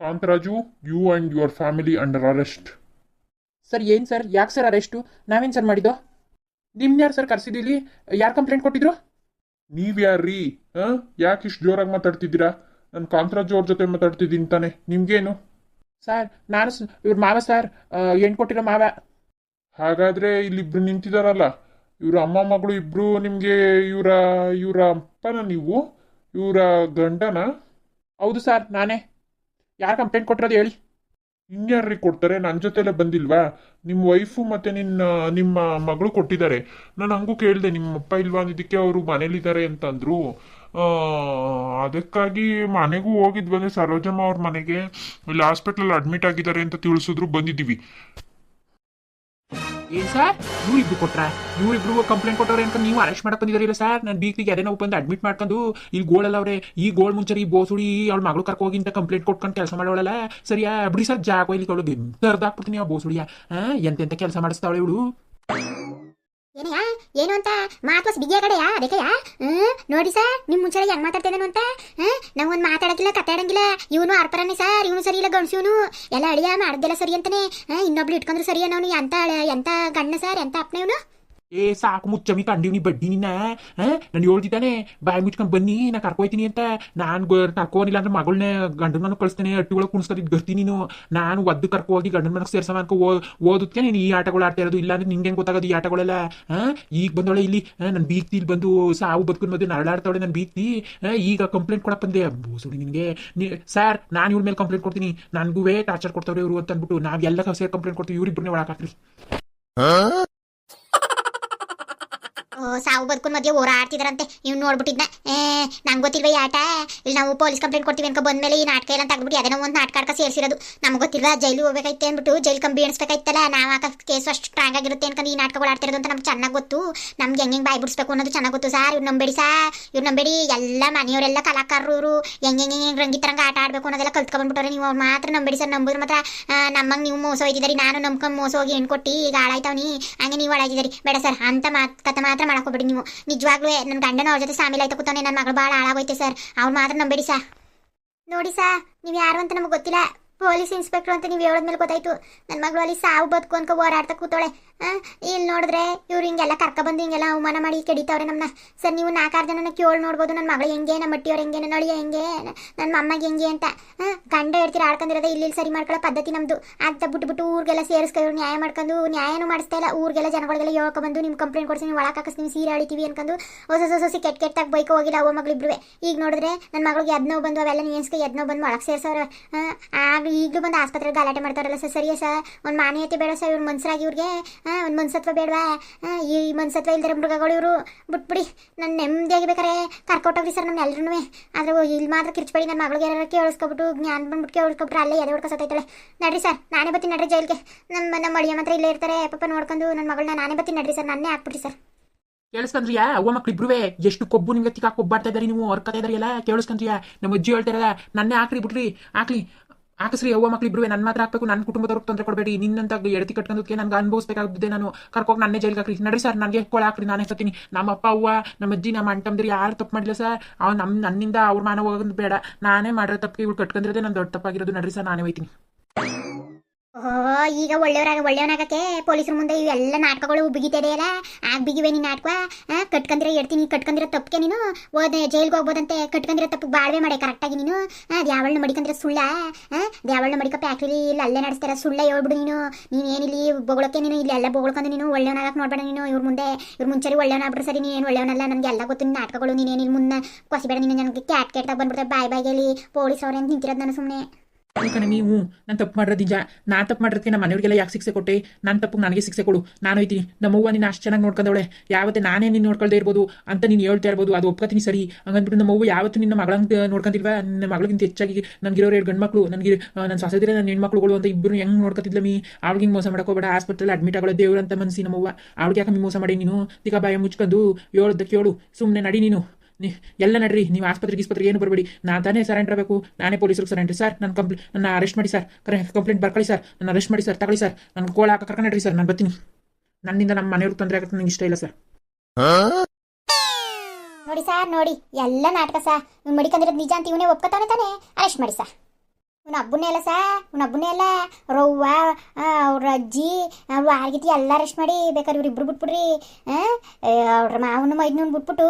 Kantharaju you and your family under arrest sir ಏನು sir ಯಾಕೆ sir arrest ನಾವೇನು sir ಮಾಡಿದ್ದು? ನಿಮ್ನ ಯಾರು ಸರ್ ಕರ್ಸಿದಿಲ್ಲಿ? ಯಾರು ಕಂಪ್ಲೇಂಟ್ ಕೊಟ್ಟಿದ್ರು? ನೀವ್ಯಾರ್ರೀ ಹಾಂ? ಯಾಕೆ ಇಷ್ಟು ಜೋರಾಗಿ ಮಾತಾಡ್ತಿದ್ದೀರಾ? ನಾನು ಕಾಂತರಾಜು ಅವ್ರ ಜೊತೆ ಮಾತಾಡ್ತಿದ್ದೀನಿ ತಾನೆ. ನಿಮ್ಗೇನು? ಸರ್ ನಾನು ಇವ್ರ ಮಾವ ಸರ್ ಏನು ಕೊಟ್ಟಿರೋ ಮಾವ? ಹಾಗಾದ್ರೆ ಇಲ್ಲಿಬ್ರು ನಿಂತಿದಾರಲ್ಲ. ಇವ್ರ ಅಮ್ಮ ಮಗಳು ಇಬ್ರು ನಿಮಗೆ ಇವರ ಇವರ ಅಪ್ಪನ ನೀವು? ಇವರ ಗಂಡನ? ಹೌದು ಸರ್ ನಾನೇ. ಯಾರು ಕಂಪ್ಲೇಂಟ್ ಕೊಟ್ಟಿರೋದು ಹೇಳಿ. ಇನ್ಯಾರ್ರಿ ಕೊಡ್ತಾರೆ? ನನ್ನ ಜೊತೆಲ್ಲ ಬಂದಿಲ್ವಾ? ನಿಮ್ಮ ವೈಫು ಮತ್ತು ನಿನ್ನ ನಿಮ್ಮ ಮಗಳು ಕೊಟ್ಟಿದ್ದಾರೆ. ನಾನು ಹಂಗೂ ಕೇಳಿದೆ ನಿಮ್ಮ ಅಪ್ಪ ಇಲ್ವಾ ಅಂದಿದ್ದಕ್ಕೆ ಅವರು ಮನೇಲಿದ್ದಾರೆ ಅಂತಂದರು. ಅದಕ್ಕಾಗಿ ಮನೆಗೂ ಹೋಗಿದ್ವಂದ್ರೆ ಸರೋಜಮ್ಮ ಅವ್ರ ಮನೆಗೆ. ಇಲ್ಲಿ ಹಾಸ್ಪಿಟ್ಲಲ್ಲಿ ಅಡ್ಮಿಟ್ ಆಗಿದ್ದಾರೆ ಅಂತ ತಿಳಿಸಿದ್ರು, ಬಂದಿದ್ದೀವಿ. ಏನು ಸರ್? ಇವ್ರಿಬ್ರು ಕೊಟ್ರ? ಇವ್ರಿಬ್ರು ಕಂಪ್ಲೇಂಟ್ ಕೊಟ್ಟವ್ರೆ ಅಂತ ನೀವು ಅರೆಸ್ಟ್ ಮಾಡಕ್ ಬಂದಿದ್ದೀರಿ ಸರ್? ನಾನು ಬೀಕ್ರಿಗೆ ಅದೇ ನಾವು ಬಂದು ಅಡ್ಮಿಟ್ ಮಾಡ್ಕೊಂಡು ಇಲ್ಲಿ ಗೋಳಲ್ಲ ಅವ್ರೆ, ಈ ಗೋಳ್ ಮುಂಚೆ ಈ ಬೋಸುಡಿ, ಅವ್ಳ ಮಗಳು ಕರ್ಕೊ ಹೋಗಿ ಅಂತ ಕಂಪ್ಲೇಂಟ್ ಕೊಟ್ಕೊಂಡು ಕೆಲಸ ಮಾಡೋಳಲ್ಲ? ಸರಿಯಾ? ಬಿಡಿ ಸರ್, ಜಾಗ ಇಲ್ಲಿ ಅರ್ಧ ತರ್ದಾಕ್ಬಿಡ್ತೀನಿ ಆ ಬೋಸುಡಿಯ. ಎಂತೆಂತ ಕೆಲಸ ಮಾಡಿಸ್ತಾವಳೆ ಇವಳು? ಏನು ಅಂತ? ಮಾತು ಬಿಗಿಯ ಕಡೆಯಾ ಅದಕ್ಕೆಯಾ ಹ್ಮ್? ನೋಡಿ ಸರ್, ನಿಮ್ ಮುಂಚೆ ಹೆಂಗ್ ಮಾತಾಡ್ತಿದ್ದಾನು ಅಂತ? ಹ್ಮ್? ನಾವ್ ಒಂದ್ ಮಾತಾಡಕ್ಕಿಲ್ಲ, ಕತ್ತಾಡಂಗಿಲ್ಲ. ಇವನು ಅರ್ಪರನೇ ಸರ್, ಇವನು ಸರಿ ಇಲ್ಲ ಗಣಸಿವನು ಎಲ್ಲ ಅಳಿಯ ಮಾಡ್ದೆಲ್ಲ ಸರಿ ಅಂತಾನೆ. ಇನ್ನೊಬ್ಳು ಇಟ್ಕೊಂಡ್ರು ಸರಿ ಅನ್ನೋನು ಎಂತ ಎಂತ ಗಣ್ಣ ಸರ್, ಎಂತ ಅಪ್ಪನ ಇವನು? ಏ, ಸಾಕು ಮುಚ್ಚಮಿ ಕಂಡೀವ್ನಿ ಬಡ್ಡಿ ನಿನ್ನ ನಾನು ಹೇಳ್ತಿದ್ದಾನೆ ಬಾಯಿ ಮುಚ್ಕೊಂಡು ಬನ್ನಿ, ನಾ ಕರ್ಕೊಯ್ತೀನಿ ಅಂತ. ನಾನು ಕರ್ಕೋನಿಲ್ಲ ಅಂದ್ರೆ ಮಗಳನ್ನ ಗಂಡನ ಮನೆಗೆ ಕಳಿಸ್ತೇನೆ, ಅಟ್ಟಿ ಗರ್ತಿ ನೀನು. ನಾನು ಒದ್ದು ಕರ್ಕೊ ಹೋಗಿ ಗಂಡನ ಮನೆಗೆ ಸೇರ್ಸ ಅನ್ಕೊ ಓದಕ್ಕೆ ನೀನು ಈ ಆಟಗಳು ಆಡ್ತಾ ಇರೋದು. ಇಲ್ಲ ಅಂದ್ರೆ ನಿಂಗೆ ಗೊತ್ತಾಗೋದು ಈ ಆಟಗಳೆಲ್ಲ? ಈಗ ಬಂದವಳೆ ಇಲ್ಲಿ ನನ್ನ ಬೀಗ್ತಿ ಇಲ್ಲಿ ಬಂದು ಸಾವು ಬದುಕೊಂಡು ಮಧ್ಯೆ ನರಳಾಡ್ತಾವಳೆ ನನ್ನ ಈಗ ಕಂಪ್ಲೇಂಟ್ ಕೊಡಪ್ಪ ಬಂದೆ ಬೋಸುಡಿ ನಿನಗೆ. ಸರ್ ನಾನು ಇವ್ರ ಮೇಲೆ ಕಂಪ್ಲೇಂಟ್ ಕೊಡ್ತೀನಿ. ನನಗೂ ಟಾರ್ಚರ್ ಕೊಡ್ತಾವ್ರೆ ಇವರು ಅಂತ ಅಂದ್ಬಿಟ್ಟು ಎಲ್ಲ ಸೇರಿ ಕಂಪ್ಲೇಂಟ್ ಕೊಡ್ತೀವಿ. ಇವ್ರಿಬ್ರನ್ನೇ ಒಳಗಾಕ್ರಿ ಸಾವು ಬದುಕುನ್ ಮಧ್ಯೆ ಓಡಾಡ್ತಿದ್ರಂತೆ ಇವ್ ನೋಡ್ಬಿಟ್ಟಿದ್ನ. ಏ, ನಂಗೆ ಗೊತ್ತಿಲ್ವ ಈ ಆಟ? ಇಲ್ಲಿ ನಾವು ಪೊಲೀಸ್ ಕಂಪ್ಲೇಂಟ್ ಕೊಡ್ತೀವಿ ಅನ್ಕೊ, ಬಂದ್ಮೇಲೆ ಈ ನಾಟಕ ಎಲ್ಲ ತಗ್ಬಿಟ್ಟು ಅದೇನೋ ಒಂದು ನಾಟಕ ಸೇರಿಸಿರೋದು. ನಮ್ಗೆ ಗೊತ್ತಿಲ್ವಾ? ಜೈಲು ಹೋಗ್ಬೇಕಾಯ್ತೆ ಅಂದ್ಬಿಟ್ಟು, ಜೈಲ್ ಕಂಬಿ ಎಣಿಸ್ಬೇಕಾಯ್ತಲ್ಲ? ನಾವು ಆಕ ಕೇಸ್ ಅಷ್ಟು ಸ್ಟ್ರಾಂಗ್ ಆಗಿರುತ್ತೆ ಅನ್ಕೊಂಡು ಈ ನಾಟಕಗಳು ಆಡ್ತಿರೋದು ಅಂತ ನಮ್ಗೆ ಚೆನ್ನಾಗಿ ಗೊತ್ತು. ನಮ್ಗೆ ಹೆಂಗೆ ಬಾಯ್ ಬಿಡಿಸ್ಬೇಕು ಅನ್ನೋದು ಚೆನ್ನಾಗಿ ಗೊತ್ತು. ಸರ್ ಇವ್ರು ನಂಬೇಡಿ ಸಾ ಇವ್ರು ನಂಬೇಡಿ, ಎಲ್ಲ ಮನೆಯವರೆಲ್ಲ ಕಲಾಕಾರರು ಹೆಂಗೆ ಹೆಂಗೆ ಹೆಂಗೆ ಹೆಂಗೆ ರಂಗಿತರಂಗ ಆಟ ಆಡಬೇಕು ಅನ್ನೋದೆಲ್ಲ ಕಲ್ತ್ಕೊಂಡ್ಬಿಟ್ಟವ್ರೆ ನೀವು. ಅವ್ರು ಮಾತ್ರ ನಂಬೇಡಿ ಸರ್. ನಂಬಿದ್ರೆ ಮಾತ್ರ ನಮ್ಮಂಗೆ ನೀವು ಮೋಸ ಹೋಗಿದ್ದೀರಿ ನಾನು ನಂಬ್ಕೊಂಡು ಮೋಸ ಹೋಗಿ ಹೆಣ್ಕೊಟ್ಟು ಈಗ ಹಾಳಾಯ್ತವ್ನಿ. ಹಂಗೆ ನೀವು ಹಾಳಾಗಿದ್ದೀರಿ ಬೇಡ ಸರ್, ಅಂತ ಮಾತು ಕತೆ ಮಾತ್ರ ಮಾಡಕೋಬೇಡಿ ನೀವು. ನಿಜವಾಗ್ಲೂ ನನ್ನ ಗಂಡನ ಅವ್ರ ಜೊತೆ ಸಾಮಿಲ್ ಆಯ್ತಾ ಕೂತಾನೆ ನನ್ನ ಮಗಳು ಭಾಳ ಹಾಳಾಗೋಯ್ತೆ ಸರ್. ಅವ್ರು ಮಾತ್ರ ನಂಬೇಡಿ ಸಾ ನೋಡಿ ಸಾ ನೀವು ಯಾರು ಅಂತ ನಮಗೆ ಗೊತ್ತಿಲ್ಲ. ಪೊಲೀಸ್ ಇನ್ಸ್ಪೆಕ್ಟರ್ ಅಂತ ನೀವು ಹೇಳೋದ್ಮೇಲೆ ಗೊತ್ತಾಯ್ತು. ನನ್ನ ಮಗಳು ಅಲ್ಲಿ ಸಾವು ಬದುಕು ಅನ್ಕೊ ಓಡಾಡ್ತಾ ಕೂತಾಳೆ ಇಲ್ಲಿ ನೋಡಿದ್ರೆ ಇವ್ರು ಹಿಂಗೆಲ್ಲ ಕರ್ಕೊಬಂದು ಹಿಂಗೆಲ್ಲ ಅವಮಾನ ಮಾಡಿ ಕೆಡಿತವ್ರೆ ನಮ್ಮನ್ನ ಸರ್, ನೀವು ನಾಲ್ಕಾರು ಜನನ ಕೇಳಿ ನೋಡ್ಬೋದು ನನ್ನ ಮಗಳು ಹೆಂಗೆ ನಮ್ಮ ಮಟ್ಟಿಯವ್ರು ಹೆಂಗೆ ನನ್ನ ಅಳಿಯ ಹೆಂಗೆ ನನ್ನ ಮಮ್ಮಗೆ ಹೆಂಗೆ ಅಂತ. ಕಂಡ ಗಂಡ ಹೇಳ್ತೀರ ಆಡ್ಕೊಂಡಿರೋದೇ ಇಲ್ಲಿ ಸರಿ ಮಾಡ್ಕೊಳ್ಳೋ ಪದ್ಧತಿ ನಮ್ಮದು ಅಂತ ಬಿಟ್ಬಿಟ್ಟು ಊರಿಗೆಲ್ಲ ಸೇರಿಸ್ಕೊಂಡು ನ್ಯಾಯ ಮಾಡ್ಕೊಂಡು ನ್ಯಾಯನೂ ಮಾಡಿಸ್ತಾ ಇಲ್ಲ. ಊರಿಗೆಲ್ಲ ಜನಗಳಿಗೆಲ್ಲ ಹೇಳ್ಕೊಬಂದು ನಿಮ್ಮ ಕಂಪ್ಲೇಂಟ್ ಕೊಡ್ಸಿ, ನೀವು ಒಳಗೆ ಹಾಕಿಸ್ತೀವಿ ಸೀರೆ ಅಳಿತೀವಿ ಅನ್ಕೊಂಡು ಹೊಸ ಹೊಸ ಹೊಸ ಕೆಟ್ಟ ಕೆಟ್ಟಾಗ ಬೈಕ್ ಹೋಗಿಲ್ಲ ಅವ ಮಗಳಿಬ್ರು ಈಗ ನೋಡಿದ್ರೆ ನನ್ನ ಮಗಳಿಗೆ ಎದ್ನೋ ಬಂದು ಅವೆಲ್ಲ ನೀನ್ಸ್ಕೆ ಎದ್ನೋ ಬಂದು ಒಳಗೆ ಸೇರಿಸೋರು ಆಗ ಈಗಲೂ ಬಂದು ಆಸ್ಪತ್ರೆಗೆ ಗಲಾಟೆ ಮಾಡ್ತಾರಲ್ಲ ಸರ್. ಸರಿಯ ಸರ್? ಒಂದು ಮಾನ್ಯತೆ ಬೇಡ ಸರ್. ಇವ್ರು ಮನ್ಸರಾಗಿ ಇವ್ರಿಗೆ ಒಂದು ಮನ್ಸತ್ವ ಬೇಡವಾ? ಈ ಮನ್ಸತ್ವ ಇಲ್ದಿರೋ ಮೃಗಗಳು ಇವರು. ಬಿಟ್ಬಿಡಿ ನನ್ನ ನೆಮ್ಮದಿಯಾಗಿ ಬೇಕಾರೆ ಕರ್ಕೊಟ್ಟೋಗ್ರಿ ಸರ್ ನಮ್ಮ ಎಲ್ಲರೂ ಆದ್ರೆ ಇಲ್ಲಿ ಮಾತ್ರ ಕಿರ್ಚ್ಬೇಡಿ ನನ್ನ ಮಗಳಿಗೆ ಯಾರು ಕೇಳಿಸ್ಕೊಬಿಟ್ಟು, ಜ್ಞಾನ ಬಂದ್ಬಿಟ್ಟು ಕೇಳಿಸ್ಕೊಬಿಟ್ರೆ ಅಲ್ಲೇ ಎದೆ ಹೊಡ್ಕೊಸತ್ತೈತಾಳೆ ನಡ್ರಿ ಸರ್, ನಾನೇ ಬತ್ತಿ ನಡ್ರಿ ಜೈಲ್ಗೆ. ನಮ್ಮ ನಮ್ಮ ಮಳಿಯ ಮಾತ್ರ ಇಲ್ಲೇ ಇರ್ತಾರೆ, ಪಾಪ ನೋಡ್ಕೊಂಡು ನನ್ನ ಮಗಳನ್ನ ನಾನೇ ಬತ್ತಿ ನಡ್ರಿ ಸರ್, ನನ್ನೇ ಹಾಕ್ಬಿಟ್ರಿ ಸರ್. ಕೇಳಿಸ್ಕೊಂಡ್ರಿಯಾ ಅವ್ವ ಮಕ್ಳು ಇಬ್ರುವೆ. ಎಷ್ಟು ಕೊಬ್ಬು ನಿಮ್ಗೆ ತಿಕ್ಕ ಕೊಬ್ಬಾಡ್ತಾ ಇದಾರೆ ನೀವು, ಹೊರ್ಕತಾ ಇದಾರೆ ಎಲ್ಲ. ಕೇಳಿಸ್ಕೊಂಡ್ರಿಯಾ ನಮ್ಮ ಅಜ್ಜಿ ಹೇಳ್ತಾರ ನನ್ನೇ ಹಾಕ್ರಿ ಬಿಡ್ರಿ. ಹಾಕ್ಲಿ. ಹಾಕಿಸ್ರಿ ಅವ್ವ ಮಕ್ಳು ಇಬ್ರು ನನ್ನ ಮಾತ್ರ ಹಾಕ್ಬೇಕು ನನ್ನ ಕುಟುಂಬದವ್ರಿಗೆ ತೊಂದರೆ ಕೊಡಬೇಡಿ ನಿನ್ನಂತ ಎಡತಿ ಕಟ್ಕೊಂಡಕ್ಕೆ ನನಗೆ ಅನುಭವಿಸಬೇಕಾಗುತ್ತೆ. ನಾನು ಕರ್ಕೊಂಡು ನನ್ನೇ ಜೈಲಿಗೆ ಹಾಕ್ರಿ. ನಡ್ರಿ ಸರ್, ನನಗೆ ಕೊಳ ಹಾಕ್ರಿ, ನಾನೇ ಹೇಳ್ತೀನಿ ನಮ್ಮ ಅಪ್ಪ, ಅವ್ವ, ನಮ್ಮ ಅಜ್ಜಿ, ನಮ್ಮ ಅಣ್ಣ ಯಾರ್ ತಪ್ಪು ಮಾಡಿಲ್ಲ ಸರ್. ಅವ್ನು ನಮ್ಮ ನನ್ನಿಂದ ಅವ್ರ ಮಾನ ಹೋಗೋದು ಬೇಡ. ನಾನೇ ಮಾಡಿರೋ ತಪ್ಪಿಗೆ ಇವ್ಳು ಕಟ್ಕೊಂಡಿರೋದೇ ನನ್ನ ದೊಡ್ಡ ತಪ್ಪಾಗಿರೋದು. ನಡ್ರಿ ಸರ್, ನಾನೇ ಹೋಯ್ತೀನಿ. ಓ ಈಗ ಒಳ್ಳೆಯವರಾಗ ಒಳ್ಳೆಯವನಾಗಕ್ಕೆ ಪೊಲೀಸರ ಮುಂದೆ ಇವೆಲ್ಲ ನಾಟಕಗಳು ಬಿಗಿತಿದೆಯಲ್ಲ ಆಗ ಬಿಗಿವೆ ನೀನು ನಾಟಕ? ಕಟ್ಕೊಂಡಿರೋ ಎಡ್ತೀನಿ ಕಟ್ಕೊಂಡಿರೋ ತಪ್ಪಿಗೆ ನೀನು? ಓದ ಜೈಲ್ಗೆ ಹೋಗ್ಬೋದಂತೆ ಕಟ್ಕೊಂಡಿರೋ ತಪ್ಪಿಗೆ ಬಾಳ್ವೆ ಮಾಡಿ ಕರೆಕ್ಟಾಗಿ ನೀನು? ದ್ಯಾವಳನ್ನ ಮಡಿಕಂದ್ರೆ ಸುಳ್ಳ? ದ್ಯಾವಳನ್ನ ಮಡಿಕ ಫ್ಯಾಕ್ಟ್ರಿ ಇಲ್ಲಿ ಅಲ್ಲೇ ನಡೆಸ್ತಾರೆ, ಸುಳ್ಳ ಹೇಳ್ಬಿಡು ನೀನು. ನೀನು ಏನಿಲ್ಲಿ ಬೊಗಳಕ್ಕೆ ನೀನು, ಇಲ್ಲಿ ಎಲ್ಲ ಬೊಗಳ್ಕೊಂಡು ನೀನು ಒಳ್ಳೆಯವನಾಗಕ್ಕೆ ನೋಡ್ಬೇಡ ನೀನು, ಇವ್ರ ಮುಂದೆ. ಇವ್ರ ಮುಂಚೆ ಒಳ್ಳೆಯವನಾಗ್ಬಿಟ್ರೆ ಸರಿ, ನೀನು ಒಳ್ಳೆಯವನಲ್ಲ ನನಗೆ ಎಲ್ಲ ಗೊತ್ತು, ನೀನು ನಾಟಕಗಳು ನೀನೇನಿಲ್ಲ ಮುನ್ನ ಕೊಸಿಬೇಡ ನೀನು, ನನಗೆ ಕ್ಯಾಟ್ ಕೆಟ್ಟಾಗ ಬಂದ್ಬಿಡ್ತಾರೆ ಬಾಯ್ ಇಲ್ಲಿ ಪೊಲೀಸ್ ಅವ್ರೇನು ನಿಂತಿರೋದು ನಾನು ಸುಮ್ಮನೆ ಕಣ ನೀವು? ನಾನು ತಪ್ಪು ಮಾಡಿರೋದು ನಿಜ. ನಾನು ತಪ್ಪು ಮಾಡಿರೋದಕ್ಕೆ ನಮ್ಮ ಮನೆಯವ್ರಿಗೆಲ್ಲ ಯಾಕೆ ಶಿಕ್ಷೆ ಕೊಟ್ಟೆ? ನಾನು ತಪ್ಪು ನನಗೆ ಶಿಕ್ಷೆ ಕೊಡು. ನಾನು ಹೋಯ್ತೀನಿ ನಮ್ಮವ್ವ ನೀನು ಅಷ್ಟು ಚೆನ್ನಾಗಿ ನೋಡ್ಕೊಂಡವಳೆ. ಯಾವತ್ತೇ ನಾನೇ ನೀನು ನೋಡ್ಕೊಳ್ದೇ ಇರ್ಬೋದು ಅಂತ ನೀನು ಹೇಳ್ತಾ ಇರ್ಬೋದು. ಅದು ಒಪ್ಕೊತೀನಿ ಸರಿ. ಹಂಗಂದ್ಬಿಟ್ಟು ನಮ್ಮವ್ವ ಯಾವತ್ತು ನಿನ್ನ ಮಗಳ ನೋಡ್ಕೊಂತಿಲ್ವಾ? ನನ್ನ ಮಗಳಿಗಿಂತ ಹೆಚ್ಚಾಗಿ ನನಗಿರೋರು ಎರಡು ಗಂಡು ಮಕ್ಕಳು ನನಗೆ ನನ್ನ ಸೊಸೆದಿರ ನನ್ನ ಹೆಣ್ಮಕ್ಳುಗಳು ಅಂತ ಇಬ್ಬರು ಹೆಂಗೆ ನೋಡ್ಕೊತಿದ್ಲ ಮೀ? ಅವ್ಳಿಗೆ ಮೋಸ ಮಾಡೋಕೋಬೇಡ ಹಾಸ್ಪಿಟಲ್ ಅಡ್ಮಿಟ್ ಆಗೋ ದೇವ್ರು ಅಂತ ಮನ್ಸಿ ನಮ್ಮವ್ವ ಅವ್ಳಿಗೆ ಯಾಕೆ ಮೋಸ ಮಾಡಿ ನೀನು? ತಿಕ್ಕ ಬಾಯ ಮುಚ್ಕೊಂಡು ಹೇಳೋದಕ್ಕೆ ಹೇಳು ಸುಮ್ಮನೆ ನಡಿ ನೀನು. ನೀ, ಎಲ್ಲ ನಡ್ರಿ, ನೀವು ಆಸ್ಪತ್ರೆಗೆ ಆಸ್ಪತ್ರೆಗೆ ಏನು ಬರಬೇಡಿ. ನಾನು ತಾನೇ ಸರೆಂಡರ್ ಬೇಕು. ನಾನೇ ಪೊಲೀಸರಿಗೆ ಸರೆಂಡ್ರಿ ಸರ್ ನನ್ನ ಕಂಪ್ಲೇ ನನ್ನ ಅರೆಸ್ಟ್ ಮಾಡಿ ಸರ್ ಕರೆ ಕಂಪ್ಲೇಂಟ್ ಬರ್ಕೊಳ್ಳಿ ಸರ್ ನನ್ನ ಅರೆಸ್ಟ್ ಮಾಡಿ ಸರ್ ತಗೊಳ್ಳಿ ಸರ್ ನನ್ನ ಕೋಳ ಹಾಕ ಕರ್ಕೊಂಡು ನಡ್ರಿ ಸರ್ ನಾನು ಬರ್ತೀನಿ. ನನ್ನಿಂದ ನಮ್ಮ ಮನೆಯವ್ರಿಗೆ ತೊಂದರೆ ಆಗುತ್ತೆ ನನಗೆ ಇಷ್ಟ ಇಲ್ಲ ಸರ್ ನೋಡಿ ಸರ್ ನೋಡಿ. ಎಲ್ಲ ನಾಟಕ ಸಾ ಇವ್ನು ಮಡಿಕಂದಿರೋದು ನಿಜ ಅಂತ ಇವನೇ ಒಪ್ಕೊತಾನೆ ತಾನೆ? ಅರೆಸ್ಟ್ ಮಾಡಿ ಸಾ ಅವ್ನ ಹಬ್ಬನೇ ಅಲ್ಲ ಸಾ ಅವ್ನ ಅಬ್ಬನೇ ಅಲ್ಲ. ರವ್ವ ಅವ್ರ ಅಜ್ಜಿ ಅವ್ರು ಆರ್ಗಿತಿ ಎಲ್ಲ ಅರೆಸ್ಟ್ ಮಾಡಿ ಬೇಕಾದ್ರೆ ಇವ್ರು ಇಬ್ರು ಬಿಟ್ಬಿಡ್ರಿ. ಅವ್ರ ಮಾವನ ಮೈದ್ನ ಬಿಟ್ಬಿಟ್ಟು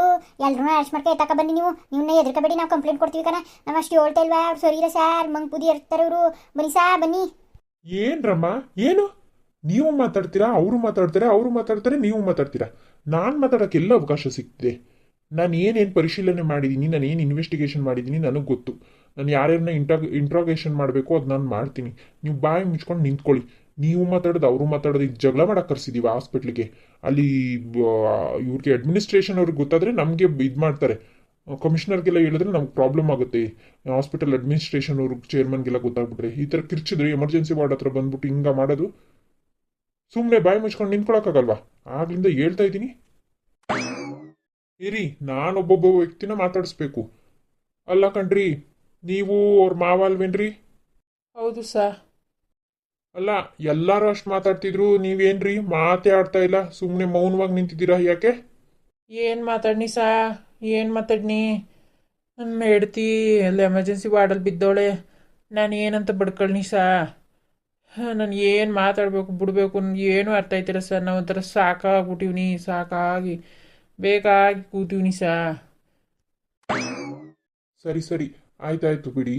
ಎಲ್ಲರೂ ಅರೆಸ್ಟ್ ಮಾಡ್ಕೊ ಎತ್ತಕ ಬನ್ನಿ ನೀವು. ನಿಮ್ಮನ್ನ ಎದ್ರಕಬೇಡಿ, ನಾವು ಕಂಪ್ಲೇಂಟ್ ಕೊಡ್ತೀವಿ ಕಣ. ನಾವು ಅಷ್ಟು ಹೇಳ್ತಾ ಇಲ್ವಾ? ಅವ್ರು ಸರಿ ಇಲ್ಲ ಸಾರ್ ಮಂಗ್ ಪುದಿ ಇರ್ತಾರೆ ಇವರು. ಬನ್ನಿ ಸಾ, ಬನ್ನಿ. ಏನ್ರಮ್ಮ ಏನು? ನೀವು ಮಾತಾಡ್ತೀರಾ, ಅವರು ಮಾತಾಡ್ತಾರೆ ಅವರು ಮಾತಾಡ್ತಾರೆ, ನೀವು ಮಾತಾಡ್ತೀರಾ? ನಾನು ಮಾತಾಡಕ್ಕೆ ಎಲ್ಲ ಅವಕಾಶ ಸಿಗ್ತಿದೆ ನಾನು ಏನೇನು ಪರಿಶೀಲನೆ ಮಾಡಿದ್ದೀನಿ ನಾನು ಏನು ಇನ್ವೆಸ್ಟಿಗೇಷನ್ ಮಾಡಿದ್ದೀನಿ ನನಗೆ ಗೊತ್ತು. ನಾನು ಯಾರ್ಯಾರನ್ನ ಇಂಟ್ರಾ ಇಂಟ್ರಾಗೇಷನ್ ಮಾಡಬೇಕು ಅದು ನಾನು ಮಾಡ್ತೀನಿ. ನೀವು ಬಾಯಿ ಮುಚ್ಕೊಂಡು ನಿಂತ್ಕೊಳ್ಳಿ. ನೀವು ಮಾತಾಡೋದು, ಅವರು ಮಾತಾಡೋದು ಈಗ ಜಗಳ ಮಾಡಕ್ಕೆ ಕರ್ಸಿದ್ದೀವಿ ಹಾಸ್ಪಿಟ್ಲಿಗೆ ಅಲ್ಲಿ ಇವ್ರಿಗೆ ಅಡ್ಮಿನಿಸ್ಟ್ರೇಷನ್ ಅವ್ರಿಗೆ ಗೊತ್ತಾದರೆ ನಮಗೆ ಇದು ಮಾಡ್ತಾರೆ. ಕಮಿಷನರ್ಗೆಲ್ಲ ಹೇಳಿದ್ರೆ ನಮ್ಗೆ ಪ್ರಾಬ್ಲಮ್ ಆಗುತ್ತೆ. ಹಾಸ್ಪಿಟಲ್ ಅಡ್ಮಿನಿಸ್ಟ್ರೇಷನ್ ಅವ್ರಿಗೆ ಚೇರ್ಮನ್ಗೆಲ್ಲ ಗೊತ್ತಾಗ್ಬಿಟ್ರೆ. ಈ ಥರ ಕಿರ್ಚಿದ್ರೆ ಎಮರ್ಜೆನ್ಸಿ ವಾರ್ಡ್ ಹತ್ರ ಬಂದ್ಬಿಟ್ಟು ಹಿಂಗೆ ಮಾಡೋದು. ಸುಮ್ಮನೆ ಬಾಯಿ ಮುಚ್ಕೊಂಡು ನಿಂತ್ಕೊಳಕ್ಕಾಗಲ್ವಾ? ಆಗ್ಲಿಂದ ಹೇಳ್ತಾ ಇದ್ದೀನಿ. ಇರಿ, ನಾನೊಬ್ಬೊಬ್ಬ ವ್ಯಕ್ತಿನ ಮಾತಾಡಿಸ್ಬೇಕು. ಅಲ್ಲ ಕಣ್ರಿ ನೀವು ಅವ್ರ ಮಾವ ಅಲ್ವೇನ್ರಿ? ಹೌದು ಸಾ ಅಲ್ಲ ಎಲ್ಲಾರು ಅಷ್ಟು ಮಾತಾಡ್ತಿದ್ರು ನೀವೇನ್ರಿ? ಮಾತೇ ಆಡ್ತಾ ಇಲ್ಲ ಸುಮ್ಮನೆ ಮೌನವಾಗಿ ನಿಂತಿದ್ದೀರಾ ಯಾಕೆ? ಏನು ಮಾತಾಡ್ನಿ ಸಾ ಏನು ಮಾತಾಡ್ನಿ? ನನ್ನ ಹೆಡ್ತಿ ಅಲ್ಲಿ ಎಮರ್ಜೆನ್ಸಿ ವಾರ್ಡಲ್ಲಿ ಬಿದ್ದೋಳೆ. ನಾನು ಏನಂತ ಬಡ್ಕೊಳ್ನಿ ಸಾ ನಾನು ಏನು ಮಾತಾಡಬೇಕು ಬಿಡಬೇಕು ಏನು ಅರ್ಥ ಆಯ್ತಿಲ್ಲ ಸರ್. ನಾವು ಒಂಥರ ಸಾಕಾಗ್ಬಿಟ್ಟಿವ್ನಿ ಸಾಕಾಗಿ ಬೇಕಾಗಿ ಕೂತೀವ್ನಿ ಸಾ ಸರಿ ಸರಿ. ಆಯ್ತಾಯ್ತು ಬಿಡಿ.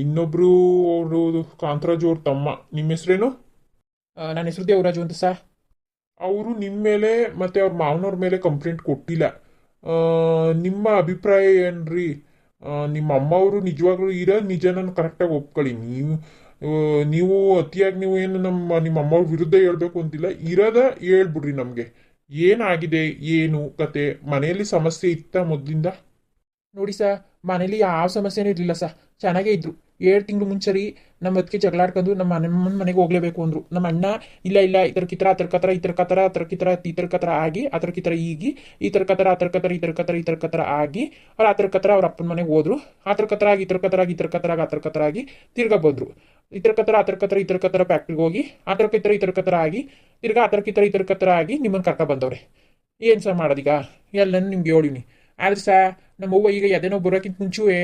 ಇನ್ನೊಬ್ರು ಅವರು ಕಾಂತರಾಜು ಅವ್ರ ತಮ್ಮ. ನಿಮ್ಮ ಹೆಸರೇನು? ನನ್ನ ಹೆಸರು ದೇವರಾಜು ಅಂತ ಸಾ ಅವರು ನಿಮ್ಮ ಮೇಲೆ ಮತ್ತೆ ಅವ್ರ ಮಾವನವ್ರ ಮೇಲೆ ಕಂಪ್ಲೇಂಟ್ ಕೊಟ್ಟಿಲ್ಲ. ನಿಮ್ಮ ಅಭಿಪ್ರಾಯ ಏನ್ರಿ? ರೀ ನಿಮ್ಮ ಅಮ್ಮವರು ನಿಜವಾಗ್ಲೂ ಇರೋ ನಾನು ಕರೆಕ್ಟಾಗಿ ಒಪ್ಕೊಳ್ಳಿ. ನೀವು ನೀವು ಅತಿಯಾಗಿ ನೀವು ಏನು ನಮ್ಮ ನಿಮ್ಮ ಅಮ್ಮವ್ರ ವಿರುದ್ಧ ಹೇಳ್ಬೇಕು ಅಂತಿಲ್ಲ. ಇರೋದ ಹೇಳ್ಬಿಡ್ರಿ ನಮಗೆ. ಏನಾಗಿದೆ ಏನು ಕತೆ? ಮನೆಯಲ್ಲಿ ಸಮಸ್ಯೆ ಇತ್ತ ಮೊದಲಿಂದ? ನೋಡಿ ಸಾ ಮನೇಲಿ ಯಾವ ಸಮಸ್ಯೆನೂ ಇರಲಿಲ್ಲ ಸರ್ ಚೆನ್ನಾಗೇ ಇದ್ರು ಏಳು ತಿಂಗಳು ಮುಂಚೆ ರೀ ನಮ್ಮ ಅದಕ್ಕೆ ಜಗಳಾಡ್ಕೊಂಡು ನಮ್ಮ ಅಮ್ಮನ ಮನೆಗೆ ಹೋಗ್ಲೇಬೇಕು ಅಂದ್ರು ನಮ್ಮ ಅಣ್ಣ ಇಲ್ಲ ಇಲ್ಲ ಥರ ಕಿತ್ರ ಆತರ ಕತ್ರ ಈ ಥರ ಕತ್ರ ಕಿತ್ರ ಈ ಕತ್ರ ಆಗಿ ಆ ಥರ ಕಿತ್ರ ಈಗಿ ಈ ಥರ ಕತ್ರ ಆ ಥರ ಕತ್ರ ಈ ಕತ್ರ ಈ ಥರ ಕತ್ರ ಆಗಿ ಅವ್ರು ಆ ಕತ್ರ ಅವ್ರ ಅಪ್ಪನ ಮನೆಗೆ ಹೋದ್ರು ಆ ಥರ ಕತ್ರ ಆಗಿ ಈ ಕತ್ರ ಆಗಿ ಈ ಕತ್ರ ಆಗಿ ಆ ಥರ ಕತ್ರ ಆಗಿ ತಿರ್ಗಾ ಬಂದರು ಈ ಥರ ಕತ್ರ ಥರ ಕತ್ರ ಕತ್ರ ಫ್ಯಾಕ್ಟ್ರಿಗೆ ಹೋಗಿ ಆ ಕಿತ್ರ ಇತರ ಕತ್ರ ಆಗಿ ತಿರ್ಗಾ ಆ ಥರ ಕಿತ್ರ ಈ ಕತ್ರ ಆಗಿ ನಿಮ್ಮನ್ನು ಕರ್ಕ ಬಂದವ್ರೆ ಏನು ಸರ್ ಮಾಡೋದೀಗ ಎಲ್ಲನೂ ನಿಮ್ಗೆ ಹೇಳಿನಿ ಆದ್ರೆ ಸಹ ನಮ್ಮ ಅವ್ವ ಈಗ ಎದೇನೋ ಬರೋಕ್ಕಿಂತ ಮುಂಚೆವೇ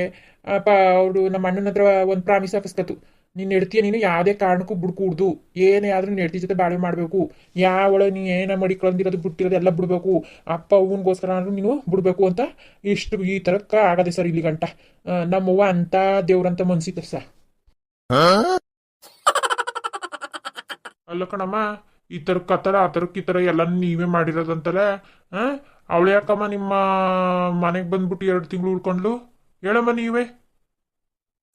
ಅಪ್ಪ ಅವರು ನಮ್ಮ ಅಣ್ಣನ ಹತ್ರ ಒಂದು ಪ್ರಾಮಿಸ್ ಹಾಕಿಸ್ಕತ್ತು ನೀನು ನೆಡ್ತೀಯ ನೀನು? ಯಾವುದೇ ಕಾರಣಕ್ಕೂ ಬಿಡ್ಕೂಡ್ದು. ಏನೇ ಆದರೂ ನೆಡ್ತಿ ಜೊತೆ ಬಾಳ್ವೆ ಮಾಡಬೇಕು. ಯಾವಳ ನೀ ಏನ ಕಳಂದಿರೋದು ಬಿಟ್ಟಿರೋದು ಎಲ್ಲ ಬಿಡಬೇಕು. ಅಪ್ಪ ಅವ್ವನಿಗೋಸ್ಕರ ಆದರೂ ನೀನು ಬಿಡಬೇಕು ಅಂತ ಇಷ್ಟು ಈ ಥರಕ್ಕೆ ಆಗದೆ ಸರ್ ಇಲ್ಲಿ ಗಂಟ. ನಮ್ಮವ್ವ ಅಂತ ದೇವ್ರಂತ ಮನ್ಸಿತ್ತು ಸರ್. ಅಲ್ಲ ಕಣಮ್ಮ, ಈ ಥರ ಆ ಥರಕ್ಕೆ ಈ ಥರ ಎಲ್ಲ ನೀವೇ ಮಾಡಿರೋದಂತಲ್ಲ ಅವಳು ಯಾಕಮ್ಮ ನಿಮ್ಮ ಮನೆಗೆ ಬಂದ್ಬಿಟ್ಟು ಎರಡು ತಿಂಗಳು ಉಳ್ಕೊಂಡ್ಲು ಹೇಳಮ್ಮ ನೀವೇ.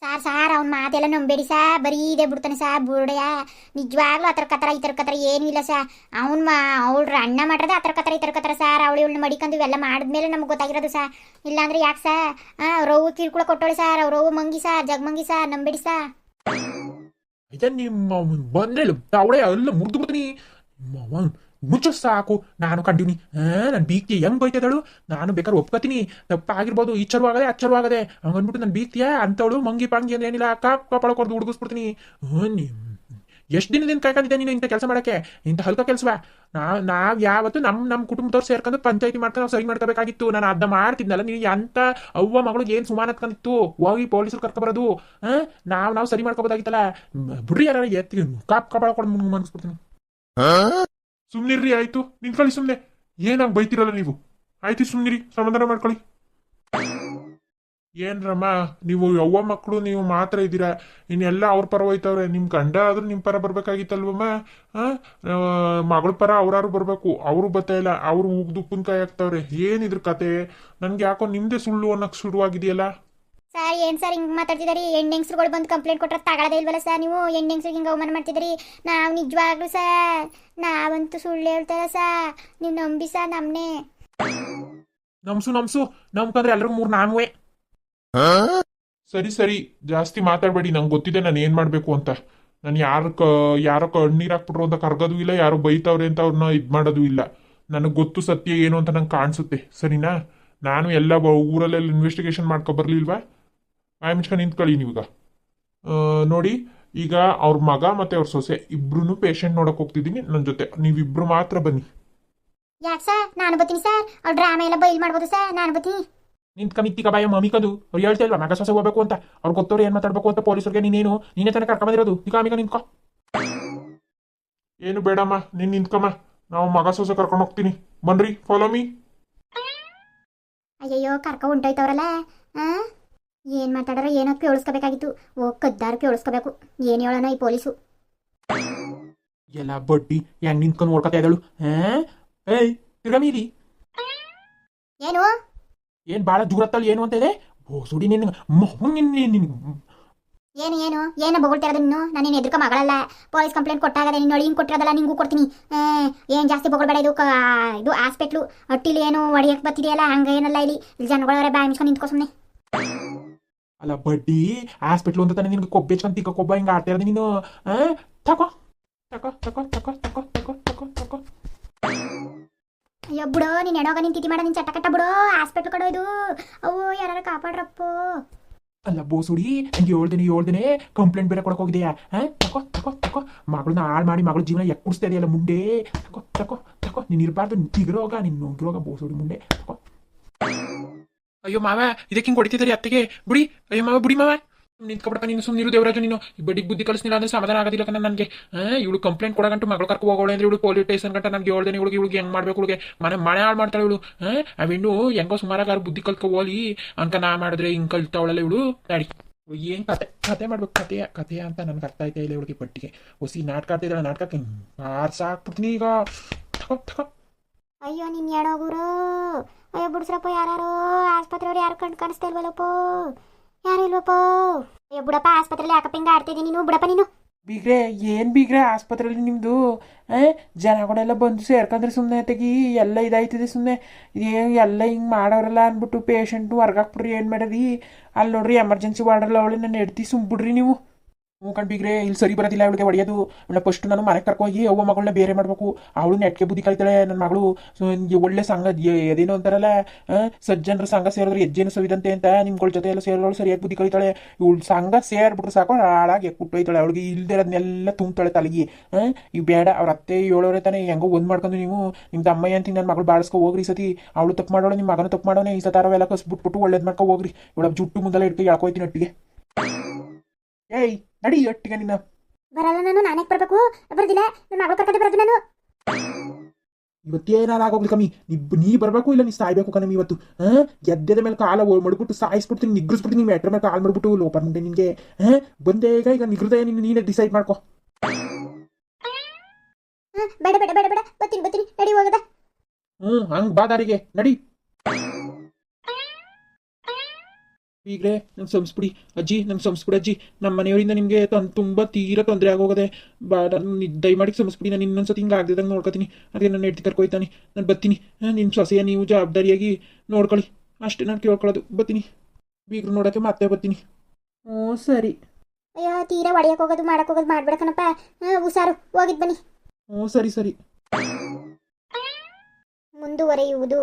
ಸಾರ್ ಸಾರ್ ಅವ್ನ ಮಾತೆಲ್ಲ ನಂಬೇಡಿ ಸಾ ಬರೀ ಇದೆ ಬಿಡ್ತಾನೆ ಸಾ ಬುರ್ಡೆಯ. ನಿಜವಾಗ್ಲೂ ಆತರ ಥರ ಕತ್ರ ಈ ಥರ ಕತ್ರ ಏನೂ ಇಲ್ಲ ಸಾ ಅವ್ನ ಮಾ ಅವಳ್ರ ಅಣ್ಣ ಮಾಡ್ರದ ಆತರ ಥರ ಕತ್ರ ಈ ಥರ ಕತ್ರ ಸಾರ್. ಅವಳು ಇವಳನ್ನ ಮಡಿಕೊಂಡು ಇವೆಲ್ಲ ಮಾಡಿದ್ಮೇಲೆ ನಮ್ಗೆ ಗೊತ್ತಾಗಿರೋದು ಸಾ ಇಲ್ಲಾಂದ್ರೆ ಯಾಕೆ ಸಾ ಹಾಂ ರವು ಕಿರ್ಕುಳ ಕೊಟ್ಟೋಳಿ ಸಾರ್. ಅವ್ರು ರವು ಮಂಗಿ ಸಾ ಜಗ್ಮಂಗಿ ಸಾ ನಂಬೇಡಿ ಸಾ ಇದನ್ನ ನಿಮ್ಮ ಬಂದೇಳು ಅವಳೇ ಅಲ್ಲ ಮುರಿದು ಬಿಡ್ತೀನಿ. ಮುಚ್ಚು ಸಾಕು ನಾನು ಕಂಡೀನಿ ನನ್ನ ಬೀಕ್ತಿ ಹೆಂಗ್ ಬೈತದಳು ನಾನು ಬೇಕಾದ್ರೆ ಒಪ್ಕೋತೀನಿ. ತಪ್ಪಾಗಿರ್ಬೋದು ಈಚರವಾಗದೆ ಅಚ್ಚರವಾಗದೆ ಹಂಗನ್ಬಿಟ್ಟು ನನ್ನ ಬೀಕ್ತಿಯ ಅಂತವಳು ಮಂಗಿ ಪಾಂಗಿ ಅಂದ್ರೆ ಏನಿಲ್ಲ ಕಾಪ್ ಹುಡುಗಿಸ್ಬಿಡ್ತೀನಿ. ಎಷ್ಟು ದಿನದಿಂದ ಕಾಯ್ಕೊಂಡಿದ್ದೆ ನೀನು ಇಂಥ ಕೆಲಸ ಮಾಡಕ್ಕೆ? ಇಂಥ ಹಲ್ಕ ಕೆಲಸವಾ? ನಾವು ನಾವ್ ಯಾವತ್ತು ನಮ್ಮ ನಮ್ಮ ಕುಟುಂಬದವ್ರು ಸೇರ್ಕೊಂಡು ಪಂಚಾಯತಿ ಮಾಡ್ಕೊಂಡು ನಾವು ಸರಿ ಮಾಡ್ಕೋಬೇಕಾಗಿತ್ತು. ನಾನು ಅರ್ಧ ಮಾಡ್ತಿದ್ನಲ್ಲ ನೀನು ಎಂತ ಅವ್ವ ಮಗಳಿಗೆ ಏನು ಸುಮಾರು ಹತ್ಕೊಂಡಿತ್ತು? ಹೋಗಿ ಪೊಲೀಸರು ಕರ್ಕೊಬರೋದು ಹಾಂ ನಾವು ನಾವು ಸರಿ ಮಾಡ್ಕೋಬೋದಾಗಿತ್ತಲ್ಲ. ಬಿಡ್ರಿ ಯಾರು ಎತ್ತಿ ಕಾಪ್ ಕಾಪಾಡ್ಕೊಂಡು ಕೊಡು ಮನ್ಸ್ಬಿಡ್ತೀನಿ ಸುಮ್ನಿರ್ರಿ, ಆಯ್ತು. ನಿಂತ್ಕೊಳ್ಳಿ ಸುಮ್ಮನೆ ಏನಾಗ ಬೈತಿರಲ್ಲ ನೀವು? ಆಯ್ತು, ಸುಮ್ನಿರಿ. ಸಮಾಧಾನ ಮಾಡ್ಕೊಳ್ಳಿ. ಏನ್ರಮ್ಮ ನೀವು ಯವ್ವ ಮಕ್ಕಳು ನೀವು ಮಾತ್ರ ಇದ್ದೀರಾ? ಇನ್ನೆಲ್ಲ ಅವ್ರ ಪರ ಹೋಯ್ತವ್ರೆ. ನಿಮ್ ಗಂಡ ಆದ್ರೂ ನಿಮ್ ಪರ ಬರ್ಬೇಕಾಗಿತ್ತಲ್ವಮ್ಮ? ಮಗಳ ಪರ ಅವ್ರಾರು ಬರಬೇಕು. ಅವರು ಬರ್ತಾ ಇಲ್ಲ. ಅವ್ರು ಉಗ್ದು ಉಪ್ಪಿನಕಾಯಿ ಹಾಕ್ತವ್ರೆ. ಏನಿದ್ರ ಕತೆ? ನನ್ಗೆ ಯಾಕೋ ನಿಮ್ಮದೇ ಸುಳ್ಳು ಅನ್ನಕ್ ಶುರುವಾಗಿದೆಯಲ್ಲ? ಸರ್ ಏನ್ ಸರ್ ಹಿಂಗ್ ಮಾತಾಡ್ತಿದ್ದೀರಿ ಹೆಣ್ಣು ಹೆಂಗ್ಸ್ರುಗಳು ಬಂದು ಕಂಪ್ಲೇಂಟ್ ಕೊಟ್ಟರೆ ತಗೊಳ್ಳೋದೇ ಇಲ್ವಲ್ಲ ಸರ್ ನೀವು ಹೆಣ್ಣು ಹೆಂಗ್ಸ್ರಿಗೆ ಹಿಂಗೆ ಅವಮಾನ ಮಾಡ್ತಿದ್ದೀರಿ ನಾವು ನಿಜವಾಗ್ಲೂ ಸರ್ ನಾವಂತೂ ಸುಳ್ಳು ಹೇಳ್ತಾರ ಸರ್ ನೀವ್ ನಂಬಿ ಸರ್ ನಮ್ಮನೆ ನಮ್ಸು ನಮ್ಸು. ನಮ್ಕಂದ್ರೆ ಎಲ್ರಿಗೂ ಮೂರು ನಾಮುವೆ ಸರಿ ಸರಿ. ಜಾಸ್ತಿ ಮಾತಾಡಬೇಡಿ. ನಂಗೆ ಗೊತ್ತಿದೆ ನಾನು ಏನು ಮಾಡಬೇಕು ಅಂತ. ನಾನು ಯಾರು ಕ ಯಾರೋ ಕಣ್ಣೀರು ಹಾಕ್ಬಿಟ್ರು ಅಂತ ಕರ್ಗೋದು ಇಲ್ಲ ಯಾರೋ ಬೈತವ್ರೆ ಅಂತ ಅವ್ರನ್ನ ಇದ್ ಮಾಡೋದು ಇಲ್ಲ. ನನಗೆ ಗೊತ್ತು ಸತ್ಯ ಏನು ಅಂತ ನಂಗೆ ಕಾಣಿಸುತ್ತೆ. ಸರಿನಾ? ನಾನು ಎಲ್ಲ ಬ- ಊರಲ್ಲೆಲ್ಲ ಇನ್ವೆಸ್ಟಿಗೇಷನ್ ಮಾಡ್ಕೊ ಬರ್ಲಿಲ್ವಾ? ಆಯ್ ಮುಚ್ಕೊಂಡು ನಿಂತ್ಕೊಳ್ಳಿ ನೀವೀಗ ನೋಡಿ ಈಗ ಅವ್ರ ಮಗ ಮತ್ತೆ ಅವ್ರ ಸೊಸೆ ಇಬ್ರು ಪೇಷಂಟ್ ನೋಡಕ್ ಹೋಗ್ತಿದ್ದೀನಿ ನನ್ನ ಜೊತೆ. ನೀವಿಬ್ರು ಮಾತ್ರ ಬನ್ನಿ. ಯಾಕೆ ಸರ್? ನಾನು ಬರ್ತೀನಿ ಸರ್. ಅವ್ರ ಡ್ರಾಮಾ ಎಲ್ಲ ಬೈಲ್ ಮಾಡ್ಬೋದು ಸರ್. ನಾನು ಬರ್ತೀನಿ. ನಿಂತ್ಕ ಮಿತ್ತಿಕ ಬಾಯ ಮಮಿಕದು ಅವ್ರು ಹೇಳ್ತಾ ಇಲ್ವಾ ಮಗ ಸೊಸೆ ಹೋಗ್ಬೇಕು ಅಂತ. ಅವ್ರು ಗೊತ್ತವ್ರು ಏನ್ ಮಾತಾಡ್ಬೇಕು ಅಂತ ಪೊಲೀಸರಿಗೆ ನೀನೇನು? ನೀನೇ ತಾನೇ ಕರ್ಕೊಂಬಂದಿರೋದು. ಈಗ ಆಮಿಗ ನಿಂತ್ಕೊ. ಏನು ಬೇಡಮ್ಮ ನೀನ್ ನಿಂತ್ಕಮ್ಮ. ನಾವು ಮಗ ಸೊಸೆ ಕರ್ಕೊಂಡು ಹೋಗ್ತೀನಿ. ಬನ್ರಿ ಫಾಲೋ ಮೀ ಅಯ್ಯಯ್ಯೋ ಕರ್ಕ ಹೊಂಟೋಯ್ತವ್ರಲ್ಲ ಆ? ಏನ್ ಮಾತಾಡಾರ ಏನಕ್ಕೆ ಕೇಳಿಸ್ಕೋಬೇಕಾಗಿತ್ತು. ಓ ಕದ್ದಾರು ಕೇಳಿಸ್ಕೋಬೇಕು. ಏನ್ ಹೇಳೋಣ ಈ ಪೊಲೀಸು? ಎಲ್ಲ ಬಡ್ಡಿ ಹೆಂಗ್ ನಿಂತ್ಕೊಂಡು ನೋಡ್ಕೊತಾ ಇದ್ದಳು? ಏಯ್ ತಿರ್ಗಾ ಏನು? ಏನ್ ಬಾಳ ದೂರತ್ತಲ್ಲಿ ಏನು ಅಂತ ಇದೆ? ಬೋಸುಡಿ ನಿನ್ ನಿನ್ ನಿನ್- ನಿನ್. ಏನು ಏನು? ಏನು ಬೊಗಳ್ತಿರೋದು ನೀನು? ನಾನೇನು ಎದುರ್ಕ ಮಗಳಲ್ಲ. ಪೊಲೀಸ್ ಕಂಪ್ಲೇಂಟ್ ಕೊಟ್ಟಾಗದೆ ನೀನು ಹಿಂಗೆ ಕೊಟ್ಟಿರೋದಲ್ಲ ನಿಂಗೂ ಕೊಡ್ತೀನಿ. ಏನು ಜಾಸ್ತಿ ಬೊಗಳ್ಬೇಡ ಇದು. ಇದು ಹಾಸ್ಪಿಟ್ಲು. ಹೊಟ್ಟಿಲಿ ಏನು ಹೊಡಿಯಕ್ಕೆ ಬರ್ತಿದೆಯಲ್ಲ ಹಂಗ ಏನಲ್ಲ ಇಲ್ಲಿ? ಇಲ್ಲಿ ಜನಗಳವರೇ ಬಾಯಿ ಮುಚ್ಕೊಂಡು ನಿಂತ್ಕೊ ಸುಮ್ಮನೆ ಅಲ್ಲ ಬಡ್ಡಿ ಹಾಸ್ಪಿಟ್ಲು ಅಂತ ತಾನೇ ನಿನ್ಗೆ ಕೊಬ್ಬೆ ಚಂದ ತಿಕ್ಕ ಕೊಬ್ಬ ಹಿಂಗ ಆಡ್ತಾ ಇರೋದು ನೀನು ಆ? ತಕೋ ತಕೋ ತಕೋ ತಕೋ ತಕೋ ತಕೋ ತಕೋ ತಕೋ. ಅಯ್ಯೋ ಬಿಡೋ ನೀನು ಎಡೋಗ ನಿನ್ ತಿತಿ ಮಾಡ ನಿನ್ ಚಟ ಕಟ್ಟ ಬಿಡೋ ಹಾಸ್ಪಿಟ್ಲ್ ಕಡೆ ಇದು ಅವು ಯಾರು ಕಾಪಾಡ್ರಪ್ಪೋ. ಅಲ್ಲ ಬೋಸುಡಿ ನಂಗೆ ಹೇಳ್ದೇನೆ ಹೇಳ್ದೇನೆ ಕಂಪ್ಲೇಂಟ್ ಬೇರೆ ಕೊಡಕ್ಕೆ ಹೋಗಿದೆಯಾ? ಹಾಂ ತಕೋ ತಕೋ ತಕೋ. ಮಗಳನ್ನ ಹಾಳು ಮಾಡಿ ಮಗಳ ಜೀವನ ಯಾಕೆ ಕುಡಿಸ್ತಾ ಇದೆಯಲ್ಲ ಮುಂಡೆ ತಕೋ ತಕೋ ತಕೋ. ನೀನು ಇರಬಾರ್ದು ತಿಗ್ರೋಗ ನಿನ್ ನುಗ್ರೋಗ ಬೋಸುಡಿ ಮುಂಡೆ ತಕೋ. ಅಯ್ಯೋ ಮಾವ ಇದಕ್ಕೆ ಹಿಂಗೆ ಹೊಡಿತಿದ್ದಾರೆ ಅತ್ತಿಗೆ? ಬುಡಿ, ಅಯ್ಯೋ ಮಾವ, ಬುಡಿ ಮಾವ. ನಿಂತ್ಕೊಬಿಡಪ್ಪ ನೀನು ಸುಮ್ಮನೆ ಇರು ದೇವರಾಜು ನೀನು. ಬಡ್ಡಿಗೆ ಬುದ್ಧಿ ಕಲಿಸ್ನಿಲ್ಲ ಅಂದ್ರೆ ಸಮಾಧಾನ ಆಗೋದಿಲ್ಲ ಕಣ ನನಗೆ. ಇವಳು ಕಂಪ್ಲೇಂಟ್ ಕೊಡಗಂಟು ಮಗಳು ಕರ್ಕೊ ಹೋಗೋಳೆ ಅಂದ್ರೆ ಇವಳು ಪೊಲೀಸ್ ಸ್ಟೇಷನ್ ಗಂಟ ನನಗೆ ಹೇಳ್ದೇನೆ ಇವಳಿಗೆ ಇವಳಿಗೆ ಹೆಂಗ್ ಮಾಡ್ಬೇಕು ಇವಳಿಗೆ? ಮನೆ ಮನೆ ಹಾಳು ಮಾಡ್ತಾಳೆ ಇವಳು. ಅವಿನ್ನು ಹೆಂಗೋ ಸುಮಾರಾಗಾರ ಬುದ್ಧಿ ಕಲ್ತ್ಕೊ ಅಂಕ ನಾ ಮಾಡಿದ್ರೆ ಹಿಂಗ್ ಕಲ್ತಾವಳಲ್ಲ ಇವಳು. ತಾಡಿ. ಏನ್ ಕತೆ? ಕತೆ ಮಾಡ್ಬೇಕು, ಕತೆ ಕತೆ ಅಂತ ನನ್ಗೆ ಅರ್ಥ ಆಯ್ತಾ ಇಲ್ಲ ಇವಳಿಗೆ ಪಟ್ಟಿಗೆ. ಹೊಸಿ ನಾಟಕ ಆಡ್ತಿದ್ದಾಳೆ, ನಾಟಕಕ್ಕೆ ಬಾರ್ಸ ಹಾಕ್ಬಿಡ್ತೀನಿ ಈಗ. ತಗೋ. ಅಯ್ಯೋ ನಿನ್ನ ಎಣೋಗುರು ಅಯ್ಯೋ, ಬಿಡ್ಸ್ರಪ್ಪ ಯಾರು ಆಸ್ಪತ್ರೆಯವ್ರು ಯಾರು ಕಣ್ ಕಾಣಿಸ್ತಾ ಇಲ್ವಲ್ಲಪ್ಪ ಯಾರು ಇಲ್ವಪ್ಪ? ಅಯ್ಯೋ, ಬಿಡಪ್ಪ ಆಸ್ಪತ್ರೆಯಲ್ಲಿ ಯಾಕಪ್ಪ ಹಿಂಗೆ ಆಡ್ತಿದ್ದೀನಿ ನೀನು? ಬಿಡಪ್ಪ, ನೀನು? ಬೀಗ್ರೆ, ಏನ್ ಬೀಗ್ರೆ ಆಸ್ಪತ್ರೆಯಲ್ಲಿ ನಿಮ್ಮದು ಜನಗಳೆಲ್ಲ ಬಂದು ಸೇರ್ಕೊಂಡ್ರೆ ಸುಮ್ಮನೆ ತೆಗಿ. ಎಲ್ಲ ಇದಾಯ್ತದೆ ಸುಮ್ಮನೆ ಎಲ್ಲ ಹಿಂಗೆ ಮಾಡೋರಲ್ಲ ಅಂದ್ಬಿಟ್ಟು ಪೇಷಂಟ್ ಹೊರ್ಗಾಕ್ಬಿಡ್ರಿ ಏನು ಮಾಡ್ರಿ? ಅಲ್ಲಿ ನೋಡ್ರಿ ಎಮರ್ಜೆನ್ಸಿ ವಾರ್ಡಲ್ಲ ಅವಳು ನನ್ನ ಎಡ್ತಿ ಸುಮ್ಬಿಡ್ರಿ ನೀವು. ಹ್ಞೂ ಕಣ್ ಬೀಗ್ರೆ, ಇಲ್ಲಿ ಸರಿ ಬರೋದಿಲ್ಲ ಅವಳಿಗೆ ಒಡೆಯೋದು. ಇವಳ ಫಸ್ಟ್ ನಾನು ಮನೆಗೆ ಕರ್ಕೋಗಿ ಅವ್ವ ಮಗಳನ್ನ ಬೇರೆ ಮಾಡಬೇಕು. ಅವಳು ನೆಟ್ಗೆ ಬುದ್ಧಿ ಕಲಿತಾಳೆ ನನ್ನ ಮಗಳು. ಒಳ್ಳೆ ಸಂಘ ಅದೇನೋ ಅಂತಾರಲ್ಲ ಸಜ್ಜನರ ಸಂಘ ಸೇರಿದ್ರೆ ಹೆಜ್ಜೆನು ಸವಿದಂತೆ ಅಂತ ನಿಮ್ಗಳ ಜೊತೆ ಎಲ್ಲ ಸೇರೋಳು ಸರಿಯಾಗಿ ಬುದ್ಧಿ ಕಲಿತಾಳೆ. ಇವಳು ಸಂಘ ಸೇರ್ಬಿಟ್ರೆ ಸಾಕು, ಹಾಳಾಗಿ ಕುಟ್ಟೋಯ್ತಾಳೆ ಅವಳಿಗೆ. ಇಲ್ದಿರೋದನ್ನೆಲ್ಲ ತುಂಬ್ತಾಳೆ ತಲೆಗೆ. ಈ ಬೇಡ, ಅವ್ರ ಅತ್ತೆ ಏಳೋರೆ ತಾನೆ, ಹೆಂಗೋ ಒಂದ್ ಮಾಡ್ಕೊಂಡು ನೀವು. ನಿಮ್ಮ ಅಮ್ಮಯ್ಯ ಅಂತ ನನ್ನ ಮಗಳು ಬಾಳಿಸ್ಕೊ ಹೋಗ್ರಿ ಸತಿ. ಅವಳು ತಪ್ಪು ಮಾಡೋಣ ನಿಮ್ಮ ಮಗನ ತಪ್ಪು ಮಾಡೋಣ ಈ ಸತಾರವೆಲ್ಲ ಕಸ್ಬಿಟ್ಬಿಟ್ಟು ಒಳ್ಳೇದು ಮಾಡ್ಕೊ ಹೋಗ್ರಿ. ಇವಳ ಜುಟ್ಟು ಮುಂದೆಲ್ಲ ಇಟ್ಕೊ ಹೇಳ್ಕೊಯ್ತೀನಿ ಒಟ್ಟಿಗೆ. ಏಯ್! ನಡಿ ಒಟ್ಟಿಗೆ ನಿನ್ನ ಬರಲ್ಲ ನಾನು ನಾನೇ ಬರಬೇಕು? ಬರ್ದಿಲ್ಲ ನನ್ನ ಮಗಳು ಕರ್ಕೊಂಡು ಬರೋದು ನಾನು. ಇವತ್ತೇನಾರ ಆಗೋಗ್ಲಿ ಕಮ್ಮಿ. ನೀ ನೀ ಬರಬೇಕು ಇಲ್ಲ ನೀ ಸಾಯ್ಬೇಕು ಕಣಮ್ಮಿ ಇವತ್ತು? ಹಾ ಗೆದ್ದದ ಮೇಲೆ ಕಾಲ ಮಡ್ಬಿಟ್ಟು ಸಾಯಿಸ್ಬಿಡ್ತೀನಿ ನಿಗ್ರಿಸ್ಬಿಡ್ತೀನಿ ನಿಮ್ಮ ಎಟ್ರ ಮೇಲೆ ಕಾಲ್ ಮಾಡ್ಬಿಟ್ಟು ಲೋಪರ್ ಮುಂದೆ ನಿಮಗೆ ಹಾ ಬಂದೆ ಈಗ ಈಗ ನಿಗ್ರದಯ ನೀನು ನೀನೇ ಡಿಸೈಡ್ ಮಾಡ್ಕೊ. ಹ್ಮ್, ಬೇಡ ಬೇಡ ಬೇಡ ಬೇಡ. ಬರ್ತೀನಿ ಬರ್ತೀನಿ. ನಡಿ ಹೋಗದ. ಹ್ಞೂ ಹಂಗೆ ಬಾದಾರಿಗೆ. ನಡಿ. ಈಗಲೇ ನಂಗೆ ಸಂಸ್ಬಿಡಿ ಅಜ್ಜಿ ನಂಗೆ ಸಂಸ್ಬಿಡಿ ಅಜ್ಜಿ ನಮ್ಮ ಮನೆಯವರಿಂದ ನಿಮಗೆ ತನ್ ತುಂಬ ತೀರಾ ತೊಂದರೆ ಆಗೋಗದೆ ಬಾ ನಾನು ದಯಮಾಡಿ ಸಂಸ್ಬಿಡಿ ನಾನು ಇನ್ನೊಂದ್ಸತಿ ಹಿಂಗೆ ಆಗದಿದ್ದಂಗೆ ನೋಡ್ಕೊತೀನಿ. ಅದಕ್ಕೆ ನಾನು ಹೆಡ್ತಿ ಕರ್ಕೊಯ್ತಾನೆ. ನಾನು ಬರ್ತೀನಿ ನಿಮ್ಮ ಸೊಸೆಯ ನೀವು ಜವಾಬ್ದಾರಿಯಾಗಿ ನೋಡ್ಕೊಳ್ಳಿ. ಅಷ್ಟೇ ನಾನು ಕೇಳ್ಕೊಳ್ಳೋದು. ಬರ್ತೀನಿ ಬೀಗ್ರು ನೋಡೋಕ್ಕೆ ಮತ್ತೆ ಬರ್ತೀನಿ ಹ್ಞೂ ಸರಿ. ಅಯ್ಯೋ ತೀರಾ ಒಡೆಯಕ್ಕೆ ಹೋಗೋದು ಮಾಡೋಕೆ ಹೋಗೋದು ಮಾಡ್ಬೇಡ ಕಣಪ್ಪ. ಹುಷಾರು. ಹೋಗಿದ್ ಬನ್ನಿ. ಹ್ಞೂ ಸರಿ ಸರಿ. ಮುಂದುವರೆಯುವುದು.